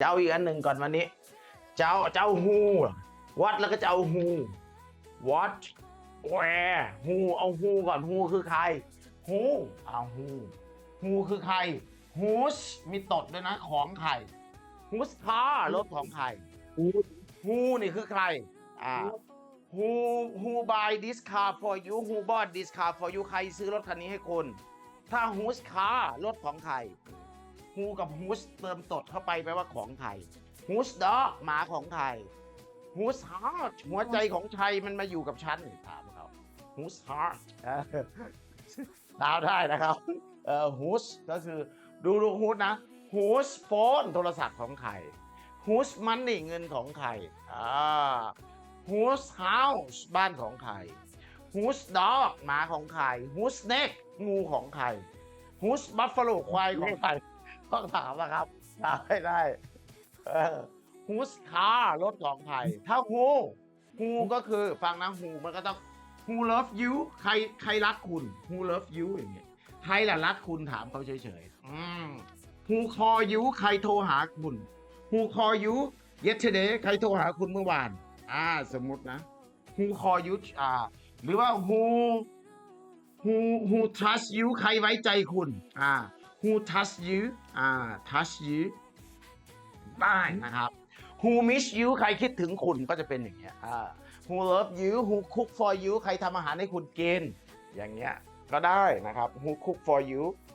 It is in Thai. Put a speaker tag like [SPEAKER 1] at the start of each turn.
[SPEAKER 1] จะเอาอีกอันหนึ่งก่อนวันนี้จะเอาจะเอา who what แล้วก็จะเอา who what where who เอา who ก่อน who คือใคร who เอา who who คือใคร whose มีตดด้วยนะของใคร whose car รถของใคร who นี่คือใครอ่า who who buy this car for you who bought this car for you ใครซื้อรถคันนี้ให้คุณ ถ้า whose car รถของใคร who กับ whose เติมตดเข้าไปแปลว่าของใคร whose dog หมาของใคร whose heart หัวใจของใครมันมาอยู่กับฉันถามเขา whose heart เออตามได้นะครับเอ่อ whose ก็คือดูดู whose นะ whose phone โทรศัพท์ของใคร whose money เงินของใครอ่า whose house บ้านของใคร whose dog หมาของใคร whose snake งูของใคร whose buffalo ควายของใคร ต้องถามนะครับถามให้ได้เออ whose car รถของใครถ้า who who ก็คือฟังนะ who มันก็ต้อง who love you ใครใครรักคุณ who love you อย่างเงี้ยใครล่ะรักคุณถามเขาเฉยๆอืม who call you ใครโทรหาคุณ who call you yesterday ใครโทรหาคุณเมื่อวาน อ่า สมมตินะ who call you อ่า หรือว่า who who who trust you ใครไว้ใจคุณ อ่า who touch you อ่า touch you ได้นะครับ who miss you ใครคิดถึงคุณก็จะเป็นอย่างเงี้ยอ่า who love you who cook for you ใครทำอาหารให้คุณกิน อย่างเงี้ยก็ได้นะครับ who cook for you